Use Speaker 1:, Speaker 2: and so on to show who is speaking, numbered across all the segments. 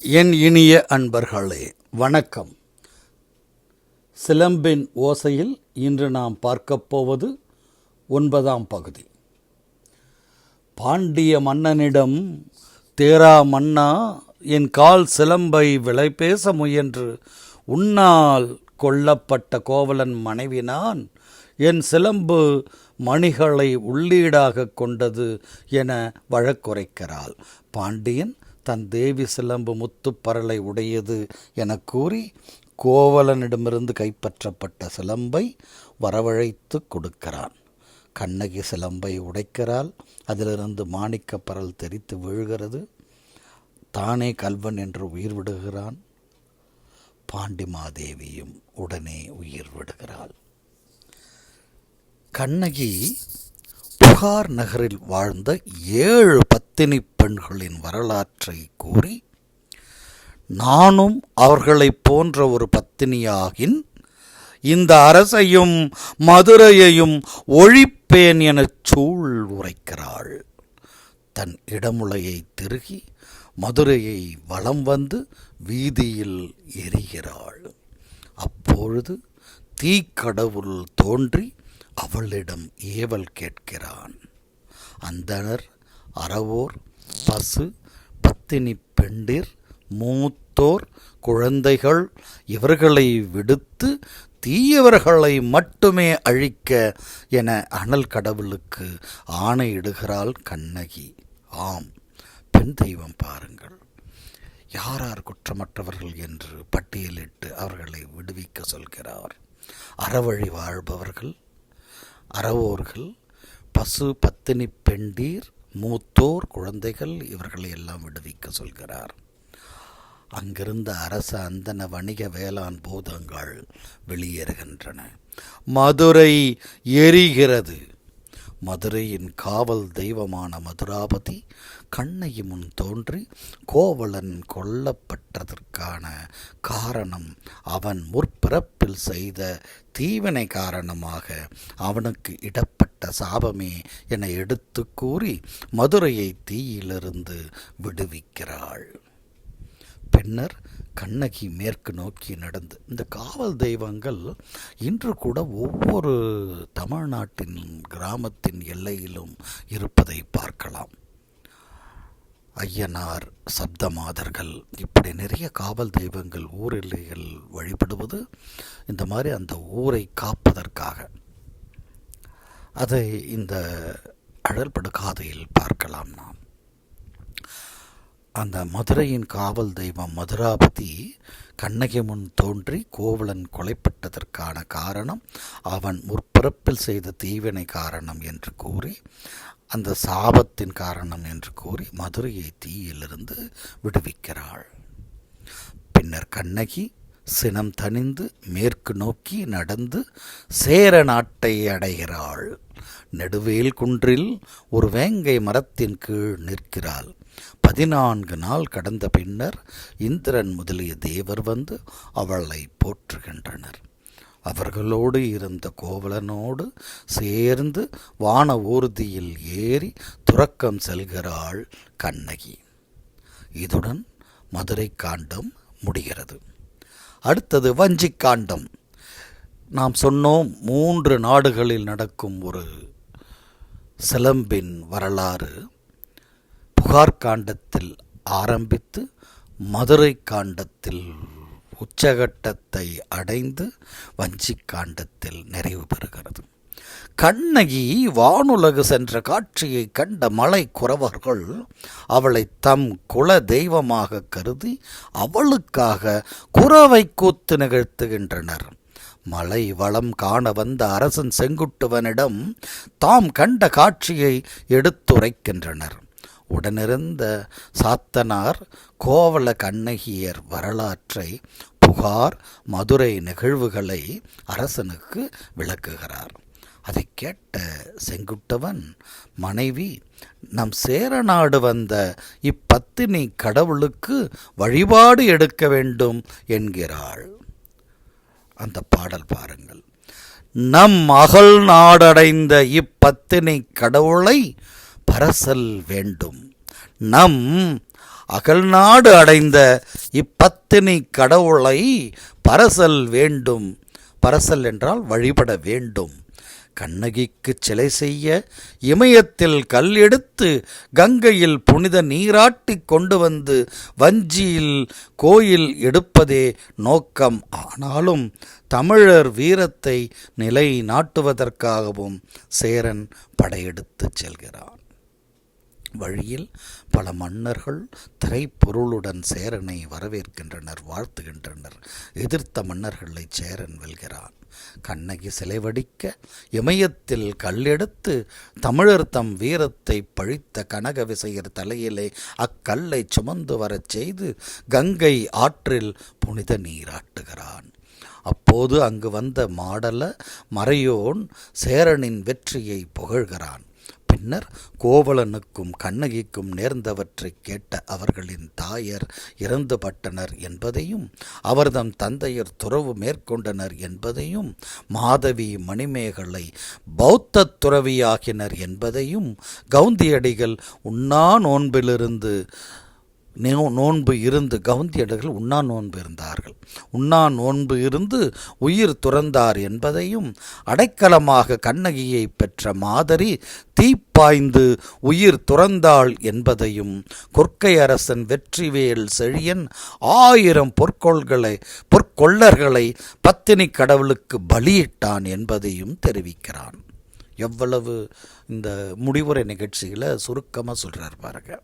Speaker 1: என் இனிய அன்பர்களே வணக்கம். சிலம்பின் ஓசையில் இன்று நாம் பார்க்கப் போவது ஒன்பதாம் பகுதி. பாண்டிய மன்னனிடம் தேரா மன்னா என் கால் சிலம்பை விலை பேச முயன்று உன்னால் கொல்லப்பட்ட கோவலன் மனைவி நான் என் சிலம்பு மணிகளை உள்ளீடாக கொண்டது என வழக்குரைக்கிறாள். பாண்டியன் தன் தேவி சிலம்பு முத்துப்பரலை உடையது எனக் கூறி கோவலனிடமிருந்து கைப்பற்றப்பட்ட சிலம்பை வரவழைத்து கொடுக்கிறான். கண்ணகி சிலம்பை உடைக்கிறாள். அதிலிருந்து மாணிக்கப்பரல் தெரித்து வீழ்கிறது. தானே கல்வன் என்று உயிர் விடுகிறான். பாண்டிமாதேவியும் உடனே உயிர் விடுகிறாள். கண்ணகி புகார் நகரில் வாழ்ந்த ஏழு அத்தினி பெண்களின் வரலாற்றை கூறி நானும் அவர்களைப் போன்ற ஒரு பத்தினியாகின் இந்த அரசையும் மதுரையையும் ஒழிப்பேன் எனச் சூழ் உரைக்கிறாள். தன் இடமுலையை திருகி மதுரையை வலம் வந்து வீதியில் எரிகிறாள். அப்பொழுது தீக்கடவுள் தோன்றி அவளிடம் ஏவல் கேட்கிறான். அந்தணர் அறவோர் பசு பத்தினி பெண்டிர் மூத்தோர் குழந்தைகள் இவர்களை விடுத்து தீயவர்களை மட்டுமே அழிக்க என அனல் கடவுளுக்கு ஆணையிடுகிறாள் கண்ணகி. ஆம் பெண் தெய்வம் பாருங்கள். யாரார் குற்றமற்றவர்கள் என்று பட்டியலிட்டு அவர்களை விடுவிக்க சொல்கிறார்? அறவழி வாழ்பவர்கள் அறவோர்கள் பசு பத்தினி பெண்டீர் மூத்தோர் குழந்தைகள் இவர்களை எல்லாம் விடுவிக்க சொல்கிறார். அங்கிருந்த அரச அந்தன வணிக வேளாண் பூதங்கள் வெளியேறுகின்றன. மதுரை எரிகிறது. மதுரையின் காவல் தெய்வமான மதுராபதி கண்ணகி முன் தோன்றி கோவலன் கொல்லப்பட்டதற்கான காரணம் அவன் முற்பிறப்பில் செய்த தீவினை காரணமாக அவனுக்கு இடப்பட்ட சாபமே என எடுத்து கூறி மதுரையை தீயிலிருந்து விடுவிக்கிறாள். பின்னர் கண்ணகி மேற்கு நோக்கி நடந்து. இந்த காவல் தெய்வங்கள் இன்று கூட ஒவ்வொரு தமிழ்நாட்டின் கிராமத்தின் எல்லையிலும் இருப்பதை பார்க்கலாம். ஐயனார் சப்தமாதர்கள் இப்படி நிறைய காவல் தெய்வங்கள் ஊர் எல்லைகள் வழிபடுவது இந்த மாதிரி அந்த ஊரை காப்பதற்காக. அதை இந்த அழல்படு காதையில் பார்க்கலாம் நாம். அந்த மதுரையின் காவல் தெய்வம் மதுராபதி கண்ணகி முன் தோன்றி கோவலன் கொலைப்பட்டதற்கான காரணம் அவன் முற்பிறப்பில் செய்த தீவினை காரணம் என்று கூறி அந்த சாபத்தின் காரணம் என்று கூறி மதுரையை தீயிலிருந்து விடுவிக்கிறாள். பின்னர் கண்ணகி சினம் தணிந்து மேற்கு நோக்கி நடந்து சேர நாட்டை அடைகிறாள். நெடுவேல் குன்றில் ஒரு வேங்கை மரத்தின் கீழ் நிற்கிறாள். பதினான்கு நாள் கடந்த பின்னர் இந்திரன் முதலிய தேவர் வந்து அவளை போற்றுகின்றனர். அவர்களோடு இருந்த கோவலனோடு சேர்ந்து வான ஊர்தியில் ஏறி துறக்கம் செல்கிறாள் கண்ணகி. இதுடன் மதுரை காண்டம் முடிகிறது. அடுத்தது வஞ்சி காண்டம். நாம் சொன்னோம் மூன்று நாடுகளில் நடக்கும் ஒரு சிலம்பின் வரலாறு. புகார் காண்டத்தில் ஆரம்பித்து மதுரை காண்டத்தில் உச்சகட்டத்தை அடைந்து வஞ்சி காண்டத்தில் நிறைவு பெறுகிறது. கண்ணகி வானுலகு சென்ற காட்சியை கண்ட மலை குறவர்கள் அவளை தம் குல தெய்வமாக கருதி அவளுக்காக குறவை கூத்து நிகழ்த்துகின்றனர். மலை வளம் காண வந்த அரசன் செங்குட்டுவனிடம் தாம் கண்ட காட்சியை எடுத்துரைக்கின்றனர். உடனிருந்த சாத்தனார் கோவல கண்ணகியர் வரலாற்றை புகார் மதுரை நிகழ்வுகளை அரசனுக்கு விளக்குகிறார். அதை கேட்ட செங்குட்டவன் மனைவி நம் சேரநாடு வந்த இப்பத்தினி கடவுளுக்கு வழிபாடு எடுக்க வேண்டும் என்கிறாள். அந்த பாடல் பாருங்கள். நம் மகள் நாடடைந்த இப்பத்தினி கடவுளை பரசல் வேண்டும். நம் அகல்நாடு அடைந்த இப்பத்தினி கடவுளை பரசல் வேண்டும். பரசல் என்றால் வழிபட வேண்டும். கண்ணகிக்கு சிலை செய்ய இமயத்தில் கல் எடுத்து கங்கையில் புனித நீராட்டி கொண்டு வந்து வஞ்சியில் கோயில் எடுப்பதே நோக்கம். ஆனாலும் தமிழர் வீரத்தை நிலை நாட்டுவதற்காகவும் சேரன் படையெடுத்துச் செல்கிறான். வழியில் பல மன்னர்கள் திரைப்பொருளுடன் சேரனை வரவேற்கின்றனர் வாழ்த்துகின்றனர். எதிர்த்த மன்னர்களை சேரன் வெல்கிறான். கண்ணகி சிலை வடிக்க இமயத்தில் கல்லெடுத்து தமிழர் தம் வீரத்தை பழித்த கனக விசையர் தலையிலே அக்கல்லை சுமந்து வரச் செய்து கங்கை ஆற்றில் புனித நீராட்டுகிறான். அப்போது அங்கு வந்த மாடல மறையோன் சேரனின் வெற்றியை புகழ்கிறான். பின்னர் கோவலனுக்கும் கண்ணகிக்கும் நேர்ந்தவற்றை கேட்ட அவர்களின் தாயர் இறந்துபட்டனர் என்பதையும் அவர்தம் தந்தையர் துறவு மேற்கொண்டனர் என்பதையும் மாதவி மணிமேகலை பௌத்த துறவியாகினர் என்பதையும் கவுந்தியடிகள் உண்ணா நோன்பிலிருந்து நோ- நோன்பு இருந்து கவுந்தியடர்கள் உண்ணா நோன்பு இருந்தார்கள். உண்ணா நோன்பு இருந்து உயிர் துறந்தார் என்பதையும் அடைக்கலமாக கண்ணகியை பெற்ற மாதிரி தீப்பாய்ந்து உயிர் துறந்தாள் என்பதையும் கொற்கை அரசன் வெற்றிவேல் செழியன் ஆயிரம் பொற்கொள்களை பொற்கொள்ளர்களை பத்தினி கடவுளுக்கு பலியிட்டான் என்பதையும் தெரிவிக்கிறான். எவ்வளவு இந்த முடிவுரை நிகழ்ச்சிகளை சுருக்கமாக சொல்கிறார் பாருங்கள்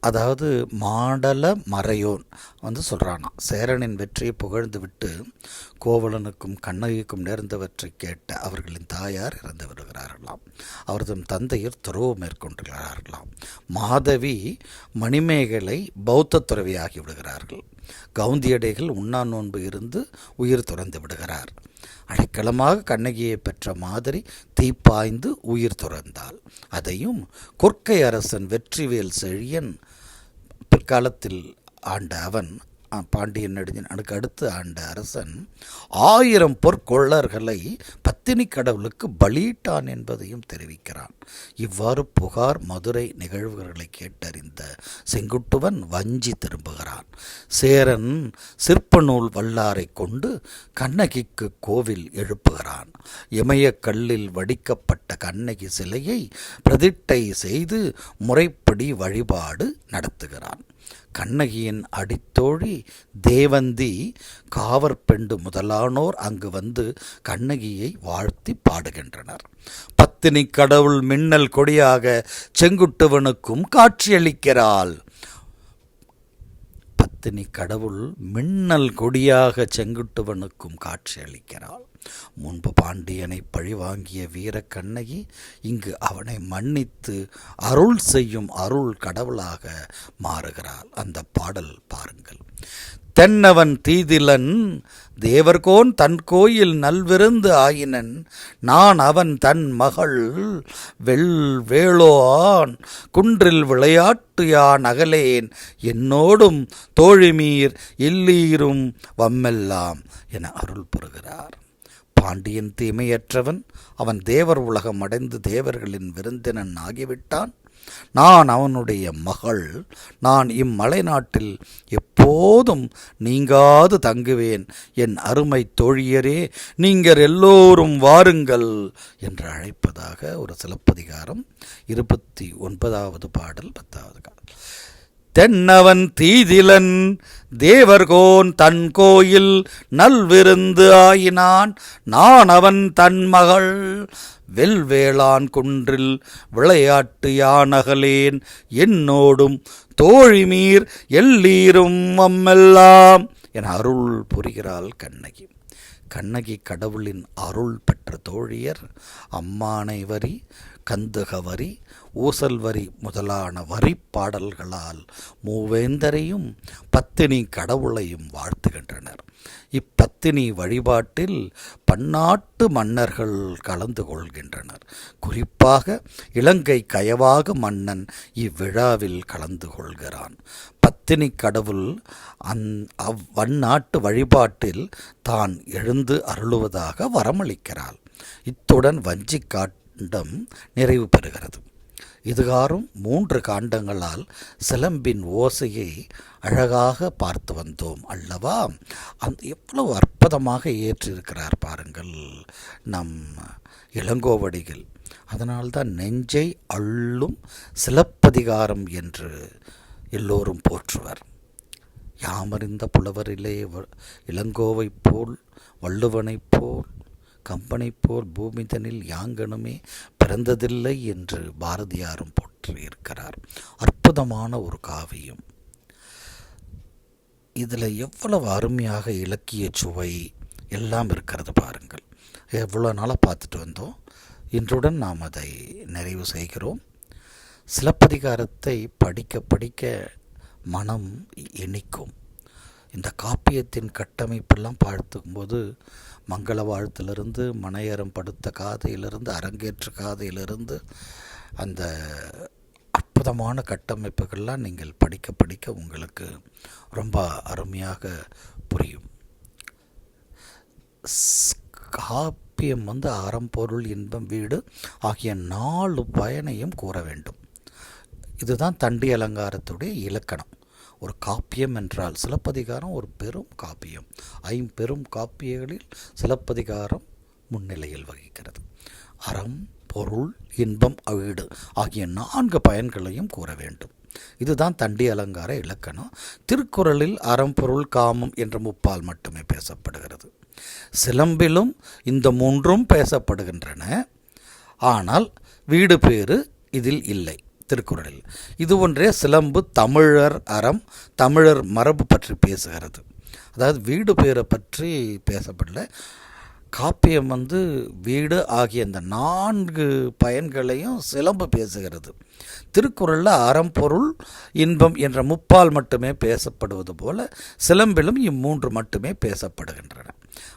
Speaker 1: அதாவது மாடல மறையோன் வந்து சொல்கிறானா சேரனின் வெற்றியை புகழ்ந்து விட்டு கோவலனுக்கும் கண்ணகிக்கும் நேர்ந்தவற்றை கேட்ட அவர்களின் தாயார் இறந்து விடுகிறார்களாம். அவரது தந்தையர் துறவு மேற்கொண்டுகிறார்களாம் மாதவி மணிமேகலை பௌத்த துறவியாகி விடுகிறார்கள். கவுந்தியடைகள் உண்ணா நோன்பு இருந்து உயிர் துறந்து விடுகிறார். அடைக்கலமாக கண்ணகியை பெற்ற மாதிரி தீப்பாய்ந்து உயிர் துறந்தாள். அதையும் கொற்கை அரசன் வெற்றிவேல் செழியன் பிற்காலத்தில் ஆண்ட அவன் பாண்டியன் நெடுஞ்சன் அதுக்கு அடுத்து ஆண்ட அரசன் ஆயிரம் பொற்கொள்ளர்களை பத்தினி கடவுளுக்கு பலியிட்டான் என்பதையும் தெரிவிக்கிறான். இவ்வாறு புகார் மதுரை நிகழ்வுகளை கேட்டறிந்த செங்குட்டுவன் வஞ்சி திரும்புகிறான். சேரன் சிற்பநூல் வல்லாரை கொண்டு கண்ணகிக்கு கோவில் எழுப்புகிறான். இமயக்கல்லில் வடிக்கப்பட்ட கண்ணகி சிலையை பிரதிட்டை செய்து முறைப்படி வழிபாடு நடத்துகிறான். கண்ணகியின் அடித்தோழி தேவந்தி காவற்பெண்டு முதலானோர் அங்கு வந்து கண்ணகியை வாழ்த்தி பாடுகின்றனர். பத்தினி கடவுள் மின்னல் கொடியாக செங்குட்டுவனுக்கும் காட்சியளிக்கிறாள். பத்தினி கடவுள் மின்னல் கொடியாக செங்குட்டுவனுக்கும் காட்சியளிக்கிறாள். முன்பு பாண்டியனை பழிவாங்கிய வீர கண்ணகி இங்கு அவனை மன்னித்து அருள் செய்யும் அருள் கடவுளாக மாறுகிறாள். அந்த பாடல் பாருங்கள். தென்னவன் தீதிலன் தேவர்கோன் தன் கோயில் நல்விருந்து ஆயினன் நான் அவன் தன் மகள் வெள் வேளோன் குன்றில் விளையாட்டு யான் அகலேன் என்னோடும் தோழிமீர் இல்லீரும் வம்மெல்லாம் என அருள் பெறுகிறார் பாண்டியன் தீமையற்றவன். அவன் தேவர் உலகம் அடைந்து தேவர்களின் விருந்தினன் ஆகிவிட்டான். நான் அவனுடைய மகள். நான் இம்மலை நாட்டில் எப்போதும் நீங்காது தங்குவேன். என் அருமை தோழியரே நீங்கள் எல்லோரும் வாருங்கள் என்று அழைப்பதாக ஒரு சிலப்பதிகாரம் இருபத்தி ஒன்பதாவது பாடல் பத்தாவது பாடல் தென்னவன் தீதிலன் தேவர்கோன் தன் கோயில் நல்விருந்து ஆயினான். நான் அவன் தன் மகள் வெல்வேளான் குன்றில் விளையாட்டு யானகலேன். என்னோடும் தோழிமீர் எல்லீரும் அம்மெல்லாம் என அருள் புரிகிறாள் கண்ணகி. கண்ணகி கடவுளின் அருள் பெற்ற தோழியர் அம்மானை வரி கந்துக வரி ஊசல் வரி முதலான வரி பாடல்களால் மூவேந்தரையும் பத்தினி கடவுளையும் வாழ்த்துகின்றனர். இப்பத்தினி வழிபாட்டில் பன்னாட்டு மன்னர்கள் கலந்து கொள்கின்றனர். குறிப்பாக இலங்கை கயவாக மன்னன் இவ்விழாவில் கலந்து கொள்கிறான். பத்தினி கடவுள் அந் அவ்வந்நாட்டு வழிபாட்டில் தான் எழுந்து அருளுவதாக வரமளிக்கிறாள். இத்துடன் வஞ்சிக் காண்டம் நிறைவு பெறுகிறது. இதுகாரும் மூன்று காண்டங்களால் சிலம்பின் ஓசையை அழகாக பார்த்து வந்தோம் அல்லவா? அந்த எவ்வளவு அற்புதமாக ஏற்றிருக்கிறார் பாருங்கள் நம் இளங்கோவடிகள். அதனால்தான் நெஞ்சை அள்ளும் சிலப்பதிகாரம் என்று எல்லோரும் போற்றுவர். யாமறிந்த புலவரிலே வ- இளங்கோவைப் போல் வள்ளுவனைப் போல் கம்பனைப் போல் பூமிதனில் யாங்கனுமே பிறந்ததில்லை என்று பாரதியாரும் போற்றியிருக்கிறார். அற்புதமான ஒரு காவியம். இதில் எவ்வளவு அருமையாக இலக்கிய சுவை எல்லாம் இருக்கிறது பாருங்கள். எவ்வளோ நாளாக பார்த்துட்டு வந்தோம். இன்றுடன் நாம் அதை நிறைவு செய்கிறோம். சிலப்பதிகாரத்தை படிக்க படிக்க மனம் இனிக்கும். இந்த காப்பியத்தின் கட்டமைப்பெல்லாம் பார்த்துக்கும்போது மங்கள வாழ்த்திலிருந்து மனையரம் படுத்த காதையிலிருந்து அரங்கேற்ற காதையிலிருந்து அந்த அற்புதமான கட்டமைப்புகள்லாம் நீங்கள் படிக்க படிக்க உங்களுக்கு ரொம்ப அருமையாக புரியும். காப்பியம் வந்து அறம்பொருள் இன்பம் வீடு ஆகிய நாலு பயனையும் கூற வேண்டும். இதுதான் தண்டி அலங்காரத்துடைய இலக்கணம். ஒரு காப்பியம் என்றால் சிலப்பதிகாரம் ஒரு பெரும் காப்பியம். ஐம்பெரும் காப்பியங்களில் சிலப்பதிகாரம் முன்னிலையில் வகிக்கிறது. அறம் பொருள் இன்பம் வீடு ஆகிய நான்கு பயன்களையும் கூற வேண்டும். இதுதான் தண்டி அலங்கார இலக்கணம். திருக்குறளில் அறம் பொருள் காமம் என்ற முப்பால் மட்டுமே பேசப்படுகிறது. சிலம்பிலும் இந்த மூன்றும் பேசப்படுகின்றன. ஆனால் வீடு பேறு இதில் இல்லை. திருக்குறளில். இது ஒன்றே சிலம்பு தமிழர் அறம் தமிழர் மரபு பற்றி பேசுகிறது. அதாவது வீடு பேரை பற்றி பேசப்படல. காப்பியம் வந்து வீடு ஆகிய இந்த நான்கு பயன்களையும் சிலம்பு பேசுகிறது. திருக்குறளில் அறம் பொருள் இன்பம் என்ற முப்பால் மட்டுமே பேசப்படுவது போல சிலம்பிலும் இம்மூன்று மட்டுமே பேசப்படுகின்றன.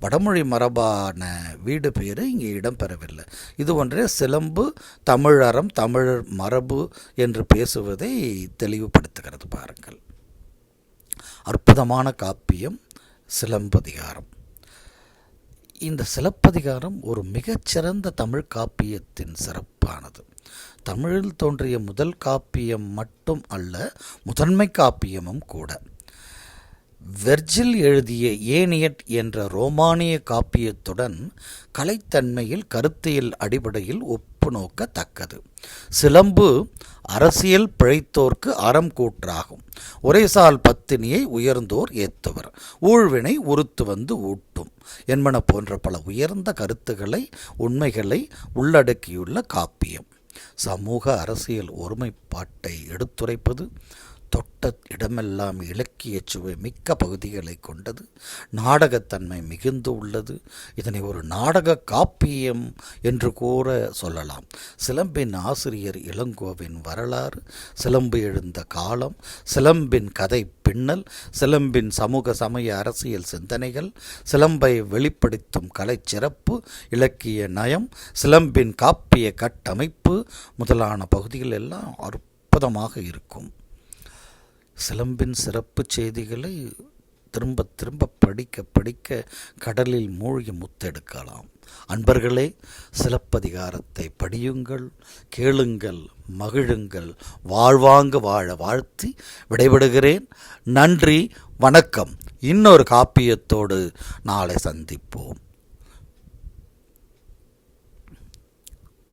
Speaker 1: வடமொழி மரபான வீடு பேர் இங்கே இடம்பெறவில்லை. இது ஒன்றே சிலம்பு தமிழறம் தமிழர் மரபு என்று பேசுவதை தெளிவுபடுத்துகிறது பாருங்கள். அற்புதமான காப்பியம் சிலம்பதிகாரம் இந்த சிலப்பதிகாரம் ஒரு மிகச்சிறந்த தமிழ் காப்பியத்தின் சிறப்பானது. தமிழில் தோன்றிய முதல் காப்பியம் மட்டும் அல்ல முதன்மை காப்பியமும் கூட. வெர்ஜில் எழுதிய ஏனியட் என்ற ரோமானிய காப்பியத்துடன் கலைத்தன்மையில் கருத்தியல் அடிப்படையில் ஒப்பு நோக்கத்தக்கது சிலம்பு அரசியல் பிழைத்தோர்க்கு அறம் கூற்றாகும். உரைசால் பத்தினியை உயர்ந்தோர் ஏத்துவர். ஊழ்வினை உறுத்து வந்து ஊட்டும் என்பன போன்ற பல உயர்ந்த கருத்துக்களை உண்மைகளை உள்ளடக்கியுள்ள காப்பியம். சமூக அரசியல் ஒருமைப்பாட்டை எடுத்துரைப்பது தொட்ட இடமெல்லாம் இலக்கிய சுவை மிக்க பகுதிகளை கொண்டது. நாடகத்தன்மை மிகுந்து உள்ளது. இதனை ஒரு நாடக காப்பியம் என்று கூற சொல்லலாம். சிலம்பின் ஆசிரியர் இளங்கோவின் வரலாறு சிலம்பு எழுந்த காலம் சிலம்பின் கதை பின்னல் சிலம்பின் சமூக சமய அரசியல் சிந்தனைகள் சிலம்பை வெளிப்படுத்தும் கலை சிறப்பு இலக்கிய நயம் சிலம்பின் காப்பிய கட்டமைப்பு முதலான பகுதிகள் எல்லாம் அற்புதமாக இருக்கும். சிலம்பின் சிறப்பு செய்திகளை திரும்ப திரும்ப படிக்க படிக்க கடலில் மூழ்கி முத்தெடுக்கலாம். அன்பர்களே சிலப்பதிகாரத்தை படியுங்கள் கேளுங்கள் மகிழுங்கள் வாழ்வாங்க வாழ வாழ்த்தி விடைபெறுகிறேன். நன்றி வணக்கம். இன்னொரு காப்பியத்தோடு நாளை சந்திப்போம்.